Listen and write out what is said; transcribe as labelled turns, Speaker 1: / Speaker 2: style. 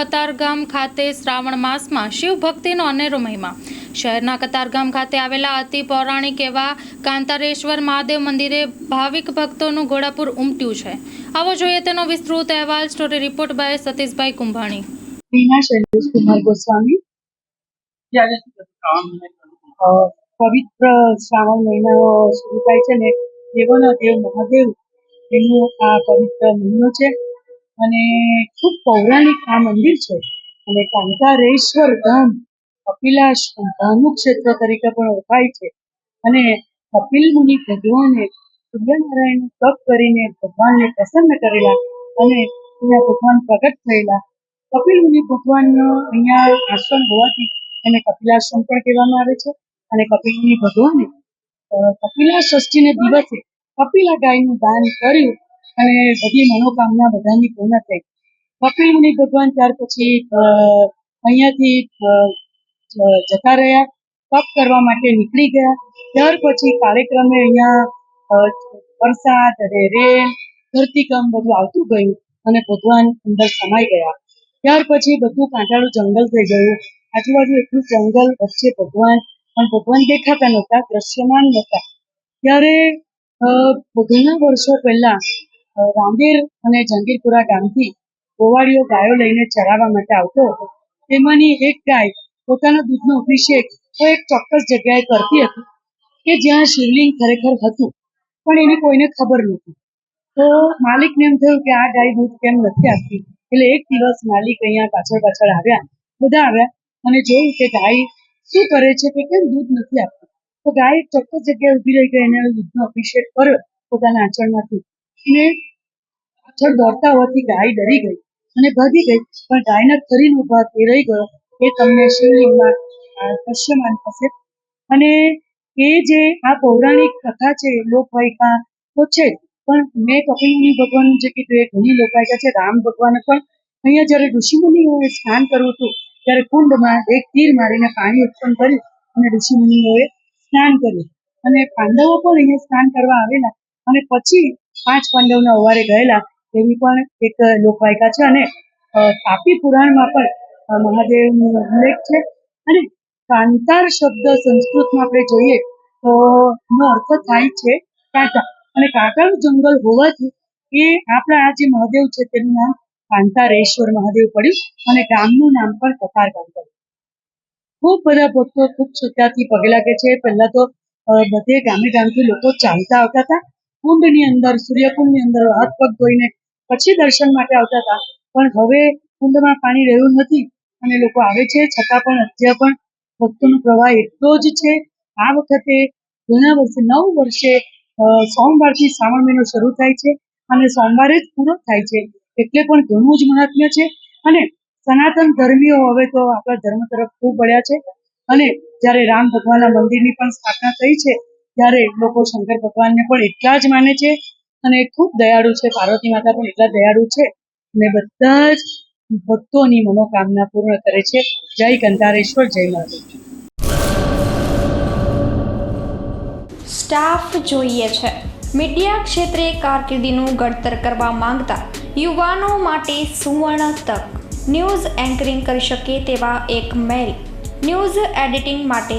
Speaker 1: કતારગામ ખાતે શ્રાવણ માસમાં શિવ ભક્તિનો અનેરો મહિમા. શહેરના કતારગામ ખાતે આવેલા અતિ પૌરાણિક એવા કાંતારેશ્વર મહાદેવ મંદિરે ભાવિક ભક્તોનું ઘોડાપુર ઉમટ્યું છે. આવો જોઈએ તેનો વિસ્તૃત અહેવાલ story report by Satishbhai Kumbhani.
Speaker 2: Meena Shailesh Kumar Goswami. પવિત્ર શ્રાવણ મહિનો શરૂ થાય છે ને દેવોનો દેવ મહાદેવ એનું આ પવિત્ર મહિનો છે. અને ખૂબ પૌરાણિક આ મંદિર છે. અને કાંતારેશ્વર ધામ કપિલાશ ભાનુ ક્ષેત્ર તરીકે પણ ઓળખાય છે. અને કપિલ મુનિ ભગવાને સૂર્યનારાયણ તપ કરીને ભગવાનને પ્રસન્ન કરેલા અને અહીંયા ભગવાન પ્રગટ થયેલા. કપિલ મુનિ ભગવાનનો અહીંયા આશ્રમ હોવાથી એને કપિલાશ્રમ પણ કહેવામાં આવે છે. અને કપિલ મુનિ ભગવાને કપિલા ષષ્ઠીને દિવસે કપિલા ગાયનું દાન કર્યું અને બધી મનોકામના બધાની પૂર્ણ થઈ કપિલ મુનિ ભગવાન ત્યાર પછી અહીંયાથી જતા રહ્યા. તપ કરવા માટે નીકળી ગયા. ત્યાર પછી કાર્યક્રમે અહીંયા વરસાદ અને રેલ ધરતીકંપ બધું આવતું ગયું અને ભગવાન અંદર સમાઈ ગયા. ત્યાર પછી બધું કાંટાળું જંગલ થઈ ગયું. આજુબાજુ એટલું જંગલ વચ્ચે ભગવાન, પણ ભગવાન દેખાતા નહોતા, દ્રશ્યમાન નહોતા. ત્યારે ઘણા વર્ષો પહેલા રાંદેર અને જંગીરપુરા ગામથી ગોવાળીઓ ગાયો લઈને ચરાવવા માટે આવતો હતો. તેમાંની એક ગાય પોતાના દૂધનો અભિષેક એક ચોક્કસ જગ્યાએ કરતી હતી કે જ્યાં શિવલિંગ ખરેખર હતું, પણ એની કોઈને ખબર નહોતી. તો માલિકને એમ થયું કે આ ગાય દૂધ કેમ નથી આપતી? એટલે એક દિવસ માલિક અહીંયા પાછળ પાછળ આવ્યા, બધા આવ્યા અને જોયું કે ગાય શું કરે છે કે કેમ દૂધ નથી આપતી? તો ગાય ચોક્કસ જગ્યાએ ઊભી રહી ગઈ અને દૂધનો અભિષેક કર્યો પોતાના આંચળમાંથી. અને પાછળ દોડતા હોવાથી ગાય ડરી ગઈ અને ભાગી ગઈ. પણ ગાયના ખરીનો ભાગ એ રહી ગયો. એ તમને શિવલિંગમાં દ્રશ્યમાન થશે. અને એ જે આ પૌરાણિક કથા છે, લોકવાયકા તો છે પણ મેં કપિલમુનિ ભગવાનનું જે કીધું એ ઘણી લોકવાયકા છે. રામ ભગવાન પણ અહીંયા જ્યારે ઋષિમુનિઓએ સ્નાન કરવું હતું, ત્યારે કુંડમાં એક તીર મારીને પાણી ઉત્પન્ન કર્યું અને ઋષિમુનિઓએ સ્નાન કર્યું. અને પાંડવો પણ અહીંયા સ્નાન કરવા આવેલા. અને પછી પાંચ પાંડવના અવારે ગયેલા. એવી પણ એક લોકવાયકા છે અને તાપી પુરાણમાં પણ મહાદેવનો ઉલ્લેખ છે. અને કાંતાર શબ્દ સંસ્કૃતમાં આપણે જોઈએ તો, એનો અર્થ થાય છે કાંટા. અને કાંટાનું જંગલ હોવાથી એ આપણા આ જે મહાદેવ છે તેનું નામ કાંતારેશ્વર મહાદેવ પડ્યું અને ગામનું નામ પણ કતાર ગામ ખૂબ બધા ભક્તો ખૂબ શ્રદ્ધાથી પગે લાગે છે. પહેલા તો બધે ગામે ગામથી લોકો ચાલતા આવતા હતા. કુંડની અંદર, સૂર્યકુંડની અંદર હાથ પગ ધોઈને પછી દર્શન માટે આવતા હતા. પણ હવે કુંડમાં પાણી રહ્યું નથી અને લોકો આવે છે, છતાં પણ અત્યારે પણ ભક્તોનો પ્રવાહ એટલો જ છે. આ વખતે ઘણા વર્ષે, નવ વર્ષે સોમવારથી શ્રાવણ મહિનો શરૂ થાય છે અને સોમવારે જ પૂરો થાય છે. એટલે પણ ઘણું જ મહાત્મ્ય છે. અને સનાતન ધર્મીઓ હવે તો આપણા ધર્મ તરફ ખૂબ પડ્યા છે. અને જ્યારે રામ ભગવાનના મંદિરની પણ સ્થાપના થઈ છે, ત્યારે લોકો શંકર ભગવાનને પણ એટલા જ માને છે અને ખૂબ દયાળુ છે. પાર્વતી માતા પણ એટલા દયાળુ છે અને બધા જ ભક્તોની મનોકામના પૂર્ણ કરે છે. જય કંતારેશ્વર જય મહાદેવ
Speaker 3: સ્ટાફ જોઈએ છે. મીડિયા ક્ષેત્રે કારકિર્દીનું ઘડતર કરવા માંગતા યુવાનો માટે સુવર્ણ તક. ન્યૂઝ એન્કરિંગ કરી શકે તેવા એક મેલ. ન્યૂઝ એડિટિંગ માટે